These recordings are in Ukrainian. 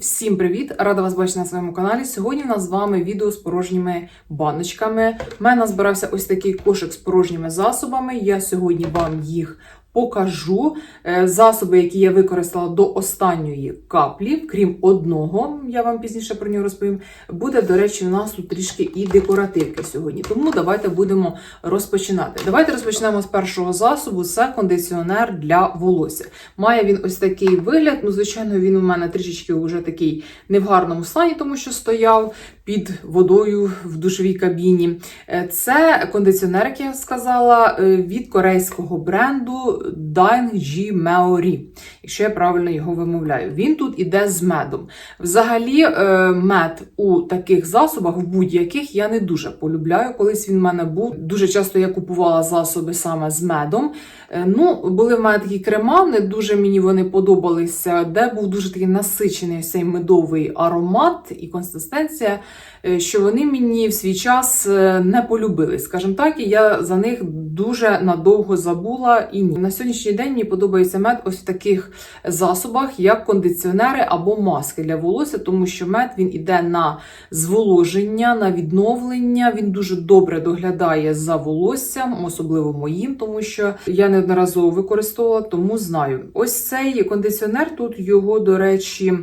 Всім привіт! Рада вас бачити на своєму каналі. Сьогодні у нас з вами відео з порожніми баночками. У мене збирався ось такий кошик з порожніми засобами. Я сьогодні вам їх покажу. Е, Засоби, які я використала до останньої каплі, крім одного, я вам пізніше про нього розповім. Буде, до речі, у нас тут трішки і декоративки сьогодні. Тому давайте будемо розпочинати. Давайте розпочнемо з першого засобу. Це кондиціонер для волосся. Має він ось такий вигляд. Ну, звичайно, він у мене трішечки вже такий не в гарному стані, тому що стояв під водою в душовій кабіні. Е, Це кондиціонер, як я сказала, е, від корейського бренду Dine Меорі, якщо я правильно його вимовляю. Він тут іде з медом. Взагалі, е, мед у таких засобах, в будь-яких, я не дуже полюбляю. Колись він в мене був. Дуже часто я купувала засоби саме з медом. Е, Ну, були в мене такі крема, не дуже мені вони подобалися, де був дуже такий насичений цей медовий аромат і консистенція, е, що вони мені в свій час е, не полюбили, скажімо так, і я за них дуже надовго забула. І ні. На сьогоднішній день мені подобається мед ось в таких засобах, як кондиціонери або маски для волосся, тому що мед він іде на зволоження, на відновлення. Він дуже добре доглядає за волоссям, особливо моїм, тому що я неодноразово використовувала, тому знаю. Ось цей кондиціонер, тут його, до речі,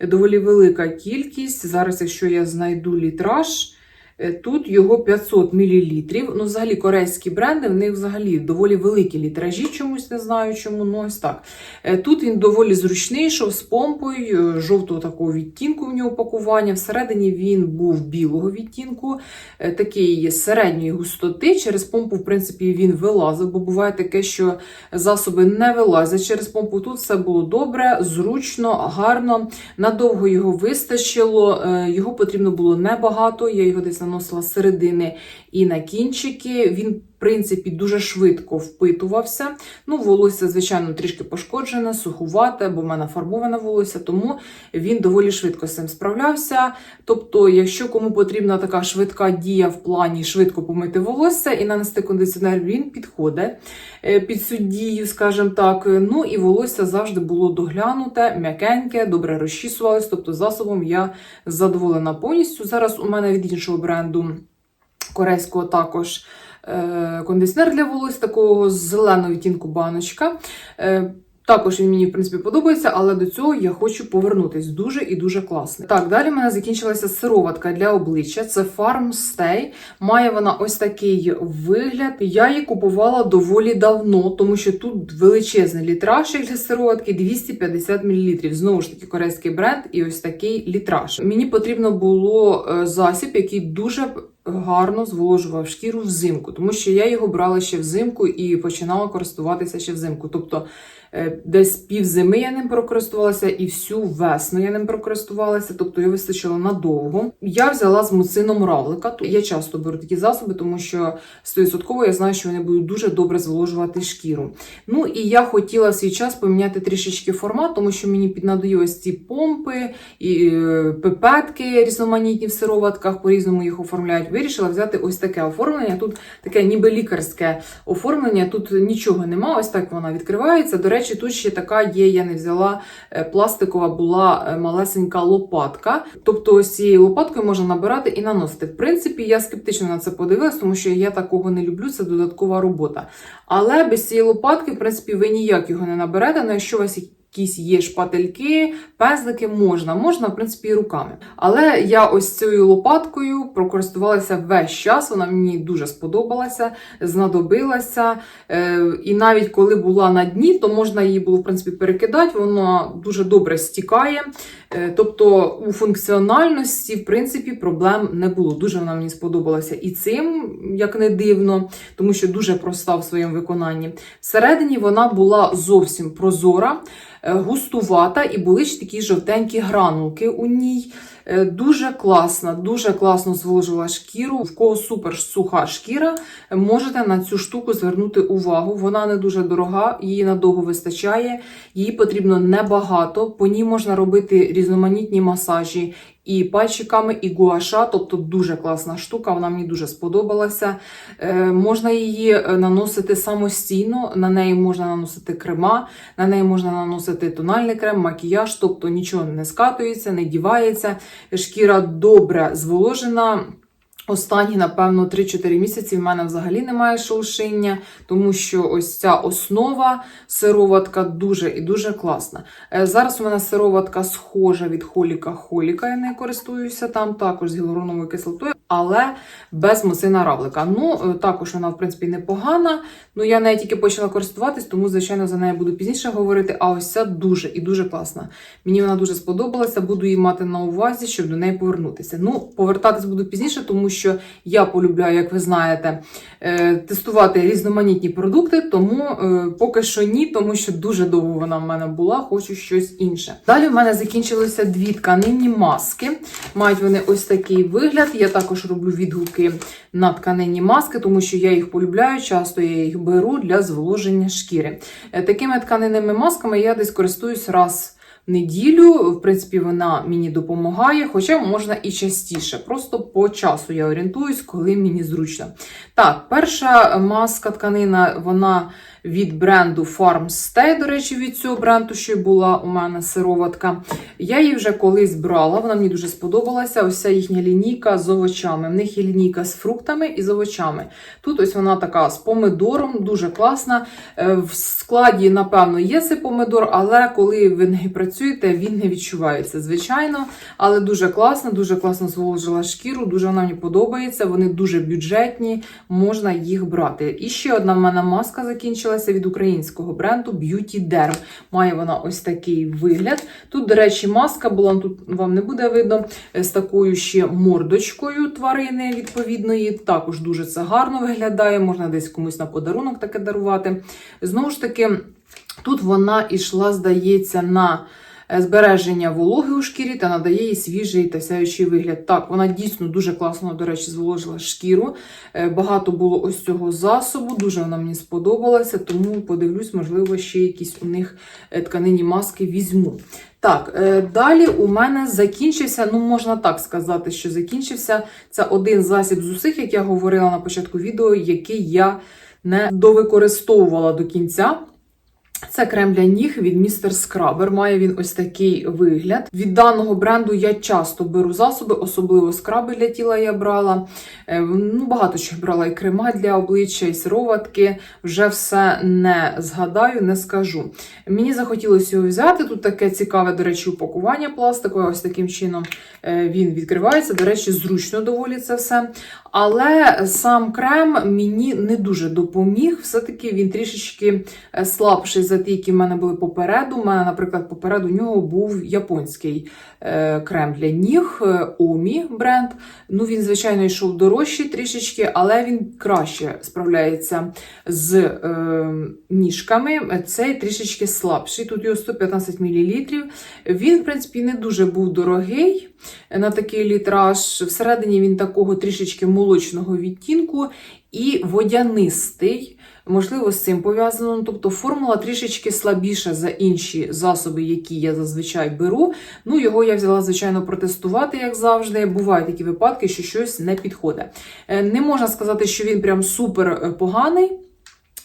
доволі велика кількість. Зараз, якщо я знайду літраж. Е, Тут його 500 мл. Ну, взагалі, корейські бренди, в них взагалі доволі великі літражі, чомусь не знаю чому. Ну, ось так. Е, Тут він доволі зручний, йшов з помпою, е, жовтого такого відтінку в нього пакування. Всередині він був білого відтінку, такий середньої густоти. Через помпу, в принципі, він вилазив, бо буває таке, що засоби не вилазять через помпу. Тут все було добре, зручно, гарно. Надовго його вистачило, його потрібно було небагато. Я його десь наносила середини і на кінчики. Він, принципі, дуже швидко впитувався. Ну, волосся, звичайно, трішки пошкоджене, сухувате, бо в мене фарбоване волосся, тому він доволі швидко з цим справлявся. Тобто, якщо кому потрібна така швидка дія в плані швидко помити волосся і нанести кондиціонер, він підходить е, під цю дію, скажімо так. Ну і волосся завжди було доглянуте, м'якеньке, добре розчісувалось. Тобто засобом я задоволена повністю. Зараз у мене від іншого бренду корейського також кондиціонер для волосся, такого зеленого відтінку баночка. Е, також він мені, в принципі, подобається, але до цього я хочу повернутись. Дуже і дуже класний. Так, далі в мене закінчилася сироватка для обличчя. Це Farm Stay. Має вона ось такий вигляд. Я її купувала доволі давно, тому що тут величезний літраж для сироватки 250 мл. Знову ж таки, корейський бренд і ось такий літраж. Мені потрібно було е, засіб, який дуже гарно зволожував шкіру взимку, тому що я його брала ще взимку і починала користуватися ще взимку. Тобто десь пів зими я ним прокористувалася і всю весну я ним прокористувалася, тобто його вистачило надовго. Я взяла з муцином равлика. Я часто беру такі засоби, тому що 100% я знаю, що вони будуть дуже добре зволожувати шкіру. Ну і я хотіла в свій час поміняти трішечки формат, тому що мені піднадоїлось ці помпи і е, пипетки різноманітні в сироватках, по-різному їх оформляють. Вирішила взяти ось таке оформлення. Тут таке ніби лікарське оформлення, тут нічого нема. Ось так вона відкривається. До речі, тут ще така є, я не взяла е, пластикова була е, малесенька лопатка. Тобто, ось цією лопаткою можна набирати і наносити. В принципі, я скептично на це подивилась, тому що я такого не люблю, це додаткова робота. Але без цієї лопатки, в принципі, ви ніяк його не наберете. Ну, якщо у вас якісь є шпательки, пезлики можна, можна, в принципі, і руками. Але я ось цією лопаткою прокористувалася весь час. Вона мені дуже сподобалася, знадобилася. Е, і навіть коли була на дні, то можна її було в принципі перекидати. Вона дуже добре стікає. Е, тобто у функціональності, в принципі, проблем не було. Дуже вона мені сподобалася і цим, як не дивно, тому що дуже проста в своєму виконанні. Всередині вона була зовсім прозора, е, густувата, і були ж такі жовтенькі гранулки у ній. Е, Дуже класна, дуже класно зволожила шкіру. В кого супер суха шкіра, можете на цю штуку звернути увагу. Вона не дуже дорога, її надовго вистачає, її потрібно небагато. По ній можна робити різноманітні масажі і пальчиками, і гуаша, тобто дуже класна штука, вона мені дуже сподобалася. Е, можна її е, наносити самостійно, на неї можна наносити крема, на неї можна наносити тональний крем, макіяж, тобто нічого не скатується, не дівається. Шкіра добре зволожена. Останні, напевно, 3-4 місяці в мене взагалі немає шелушиння, тому що ось ця основа сироватка дуже і дуже класна. Е, Зараз у мене сироватка схожа від Холіка Холіка, я нею користуюся там, також з гіалуроновою кислотою, але без мусина равлика. Ну, е, також вона, в принципі, непогана. Ну, я нею тільки почала користуватись, тому, звичайно, за нею буду пізніше говорити. А ось ця дуже і дуже класна. Мені вона дуже сподобалася, буду її мати на увазі, щоб до неї повернутися. Ну, повертатись буду пізніше, тому що я полюбляю, як ви знаєте, е, тестувати різноманітні продукти, тому е, поки що ні, тому що дуже довго вона в мене була, хочу щось інше. Далі в мене закінчилися дві тканинні маски. Мають вони ось такий вигляд. Я також роблю відгуки на тканинні маски, тому що я їх полюбляю, часто я їх беру для зволоження шкіри. Е, Такими тканинними масками я десь користуюсь раз неділю. В принципі, вона мені допомагає, хоча можна і частіше. Просто по часу я орієнтуюсь, коли мені зручно. Так, перша маска тканина, вона від бренду Farmstay, до речі, від цього бренду, й була у мене сироватка. Я її вже колись брала, вона мені дуже сподобалася. Ось ця їхня лінійка з овочами. В них є лінійка з фруктами і з овочами. Тут ось вона така з помидором, дуже класна. Е, В складі, напевно, є цей помидор, але коли ви нею працюєте, він не відчувається, звичайно. Але дуже класно, дуже класно зволожила шкіру, дуже вона мені подобається. Вони дуже бюджетні, можна їх брати. І ще одна в мене маска закінчилася від українського бренду Beauty Derm. Має вона ось такий вигляд. Тут, до речі, маска була, тут вам не буде видно, з такою ще мордочкою тварини відповідної. Також дуже це гарно виглядає, можна десь комусь на подарунок таке дарувати. Знову ж таки, тут вона йшла, здається, на е, збереження вологи у шкірі та надає їй свіжий та сяючий вигляд. Так, вона дійсно дуже класно, до речі, зволожила шкіру. Е, Багато було ось цього засобу, дуже вона мені сподобалася, тому подивлюсь, можливо, ще якісь у них е, тканині маски візьму. Так, е, далі у мене закінчився, ну можна так сказати, що закінчився. Це один засіб з усіх, як я говорила на початку відео, який я не довикористовувала до кінця. Це крем для ніг від Mr. Scrubber. Має він ось такий вигляд. Від даного бренду я часто беру засоби, особливо скраби для тіла я брала. Е, Ну, багато чого брала і крема для обличчя, і сироватки. Вже все не згадаю, не скажу. Мені захотілося його взяти. Тут таке цікаве, до речі, упакування пластикове. Ось таким чином е, він відкривається. До речі, зручно доволі це все. Але сам крем мені не дуже допоміг. Все-таки він трішечки е, слабший за ті, які в мене були попереду. У мене, наприклад, попереду нього був японський е, крем для ніг е, Омі бренд. Ну, він, звичайно, йшов дорожчий трішечки, але він краще справляється з е, ніжками. Цей трішечки слабший. Тут його 115 мл. Він, в принципі, не дуже був дорогий на такий літраж. Всередині він такого трішечки молочного відтінку і водянистий. Можливо, з цим пов'язано. Ну, Тобто формула трішечки слабіша за інші засоби, які я зазвичай беру. Ну, його я взяла, звичайно, протестувати, як завжди. Бувають такі випадки, що щось не підходить. Е, Не можна сказати, що він прям супер е, поганий.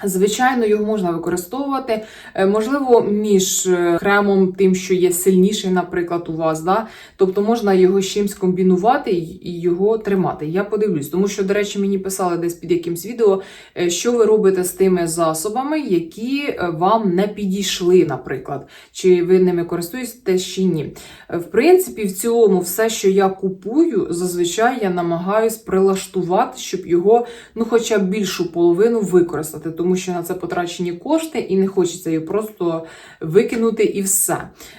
Звичайно, його можна використовувати. Е, Можливо, між е, кремом, тим, що є сильніший, наприклад, у вас. Да? Тобто можна його з чимось комбінувати і його тримати. Я подивлюсь, тому що, до речі, мені писали десь під якимсь відео, е, що ви робите з тими засобами, які е, вам не підійшли, наприклад, чи ви ними користуєтесь чи ні. Е, В принципі, в цілому, все, що я купую, зазвичай я намагаюсь прилаштувати, щоб його, ну, хоча б більшу половину використати тому що на це потрачені кошти, і не хочеться її просто викинути і все.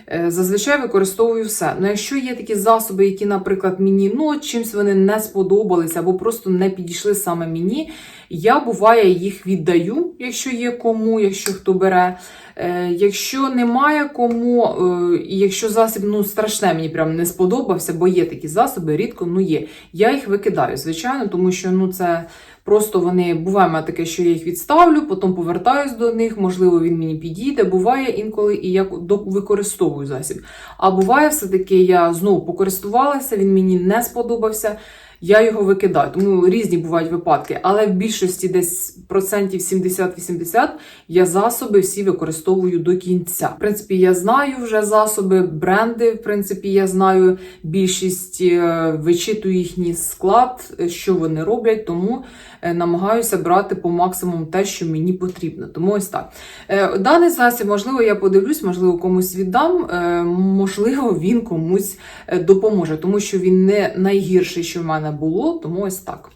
Е, Зазвичай використовую все. Ну, якщо є такі засоби, які, наприклад, мені ну, чимось вони не сподобалися або просто не підійшли саме мені, Я буває їх віддаю, якщо є кому, якщо хто бере. Е, Якщо немає кому, е, якщо засіб ну, страшне, мені прям не сподобався, бо є такі засоби, рідко ну є. Я їх викидаю, звичайно, тому що ну, це просто вони буває таке, що я їх відставлю, потім повертаюсь до них, можливо, він мені підійде. Буває інколи і я використовую засіб. А буває все-таки, я знову покористувалася, він мені не сподобався. Я його викидаю, тому різні бувають випадки, але в більшості десь процентів 70-80 я засоби всі використовую до кінця. В принципі, я знаю вже засоби, бренди. В принципі, я знаю більшість, е, вичитую їхній склад, що вони роблять, тому е, намагаюся брати по максимуму те, що мені потрібно. Тому ось так. Е, Даний засіб, можливо, я подивлюсь, можливо, комусь віддам, можливо, він комусь допоможе, тому що він не найгірший, що в мене було, тому ось так.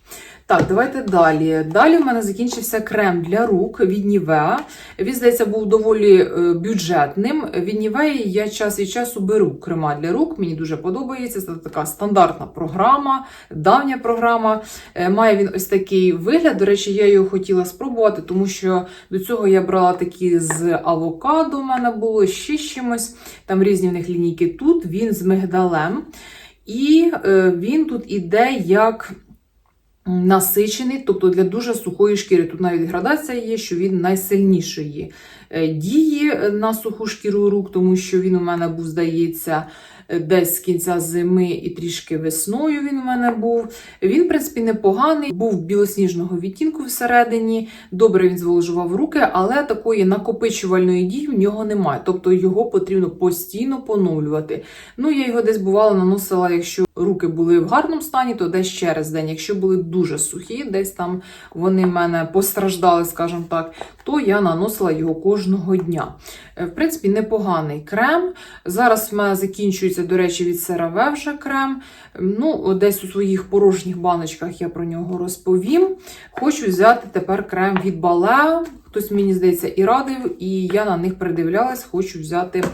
Так, давайте далі. Далі в мене закінчився крем для рук від Nivea. Він, здається, був доволі е, бюджетним. Від Nivea я час від часу беру крема для рук. Мені дуже подобається. Це така стандартна програма, давня програма. Е, Має він ось такий вигляд. До речі, я його хотіла спробувати, тому що до цього я брала такі з авокадо. У мене було ще чимось. Там різні в них лінійки. Тут він з мигдалем. І е, він тут іде як насичений, тобто для дуже сухої шкіри. Тут навіть градація є, що він найсильніший. Дії на суху шкіру рук, тому що він у мене був, здається, е, десь з кінця зими і трішки весною він у мене був. Він, в принципі, непоганий, був білосніжного відтінку всередині, добре він зволожував руки, але такої накопичувальної дії в нього немає. Тобто його потрібно постійно поновлювати. Ну, я його десь бувало наносила, якщо руки були в гарному стані, то десь через день. Якщо були дуже сухі, десь там вони в мене постраждали, скажімо так, то я наносила його кожного дня. Е, В принципі, непоганий крем. Зараз в мене закінчується, до речі, від CeraVe вже крем. Ну, десь у своїх порожніх баночках я про нього розповім. Хочу взяти тепер крем від Balea. Хтось мені здається і радив, і я на них придивлялась, хочу взяти.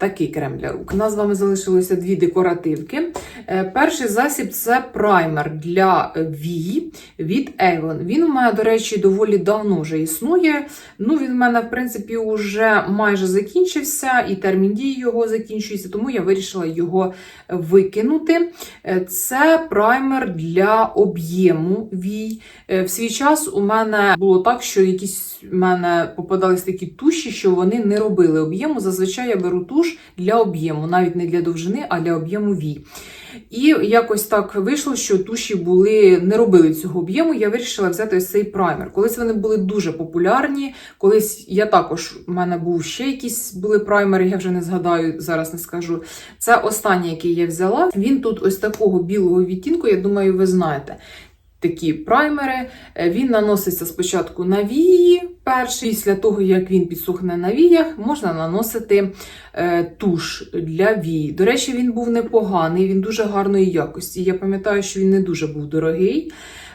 Такий крем для рук. У нас з вами залишилося дві декоративки. Е, Перший засіб це праймер для вії від Avon. Він у мене, до речі, доволі давно вже існує. Ну, він у мене, в принципі, вже майже закінчився, і термін дії його закінчується, тому я вирішила його викинути. Е, Це праймер для об'єму вій. Е, В свій час у мене було так, що якісь в мене попадались такі туші, що вони не робили об'єму. Зазвичай я беру туш для об'єму, навіть не для довжини, а для об'єму вій. І якось так вийшло, що туші були не робили цього об'єму. Я вирішила взяти ось цей праймер. Колись вони були дуже популярні. Колись я також у мене був ще якісь були праймери, я вже не згадаю, зараз не скажу. Це останній, який я взяла. Він тут ось такого білого відтінку, я думаю, ви знаєте. Такі праймери. Е, Він наноситься спочатку на вії. Перший, після того, як він підсохне на віях, можна наносити е, туш для вій. До речі, він був непоганий, він дуже гарної якості. Я пам'ятаю, що він не дуже був дорогий.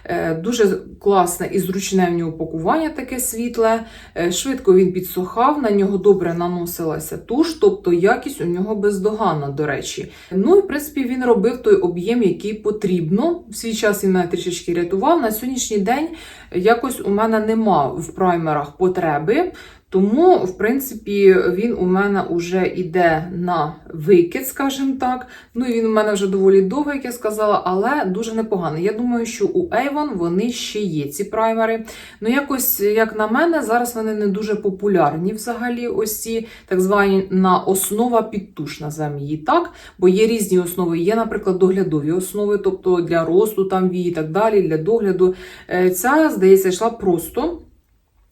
Е, Дуже класне і зручне в нього пакування таке світле. Е, Швидко він підсохав, на нього добре наносилася туш, тобто якість у нього бездоганна, до речі. Ну і в принципі він робив той об'єм, який потрібно. В свій час він мене трішечки рятував. На сьогоднішній день якось у мене нема в праймерах потреби. Тому, в принципі, він у мене вже йде на викид, скажімо так. Ну і він у мене вже доволі довго, як я сказала, але дуже непоганий. Я думаю, що у Avon вони ще є ці праймери. Ну, якось, як на мене, зараз вони не дуже популярні взагалі. Ось ці так звані на основа під туш, називаємо її так. Бо є різні основи. Є, наприклад, доглядові основи, тобто для росту там вії і так далі, для догляду. Е, Ця, здається, йшла просто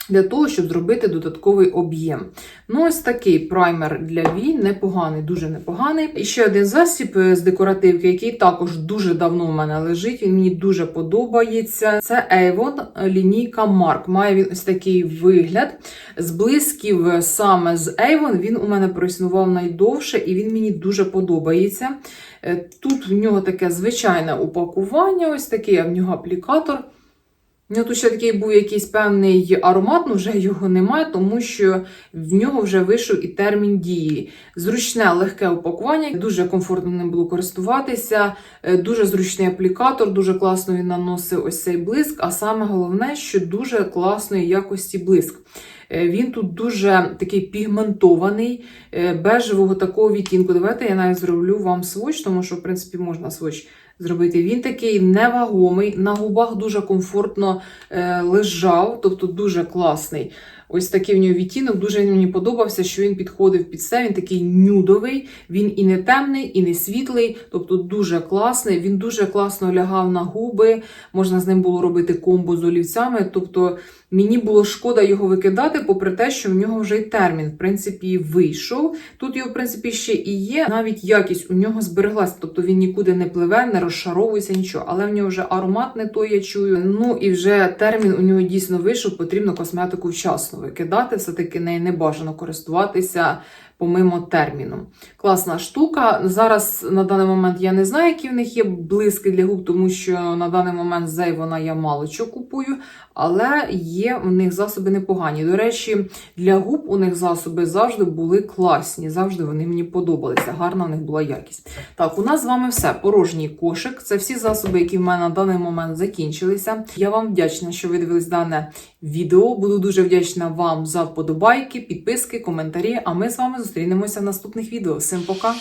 для того, щоб зробити додатковий об'єм. Ну, ось такий праймер для вій, непоганий, дуже непоганий. І ще один засіб е, з декоративки, який також дуже давно у мене лежить. Він мені дуже подобається. Це Avon лінійка Mark. Має він ось такий вигляд. З блисків е, саме з Avon він у мене проіснував найдовше, і він мені дуже подобається. Е, Тут в нього таке звичайне упакування, ось такий в нього аплікатор. У нього тут ще такий був якийсь певний аромат, ну вже його немає, тому що в нього вже вийшов і термін дії. Зручне, легке упакування, дуже комфортно ним було користуватися, е, дуже зручний аплікатор, дуже класно він наносив ось цей блиск. А саме головне, що дуже класної якості блиск. Е, Він тут дуже такий пігментований, е, бежевого такого відтінку. Давайте я навіть зроблю вам сводч, тому що, в принципі, можна сводч зробити. Він такий невагомий, на губах дуже комфортно е, лежав, тобто дуже класний. Ось такий в нього відтінок. Дуже мені подобався, що він підходив під все. Він такий нюдовий, він і не темний, і не світлий, тобто дуже класний. Він дуже класно лягав на губи. Можна з ним було робити комбо з олівцями. Тобто мені було шкода його викидати, попри те, що в нього вже й термін, в принципі, вийшов. Тут його, в принципі, ще і є. Навіть якість у нього збереглась, тобто він нікуди не пливе, не розшаровується, нічого. Але в нього вже аромат не той, я чую. Ну і вже термін у нього дійсно вийшов. Потрібно косметику вчасно викидати. Все-таки нею не бажано користуватися. Помимо терміну. Класна штука. Зараз на даний момент я не знаю, які в них є блиски для губ, тому що на даний момент з вона я мало що купую, але є в них засоби непогані. До речі, для губ у них засоби завжди були класні, завжди вони мені подобалися. Гарна в них була якість. Так, у нас з вами все. Порожній кошик. Це всі засоби, які в мене на даний момент закінчилися. Я вам вдячна, що ви дивились дане відео. Буду дуже вдячна вам за вподобайки, підписки, коментарі. А ми з вами зустрінемося в наступних відео. Всім пока!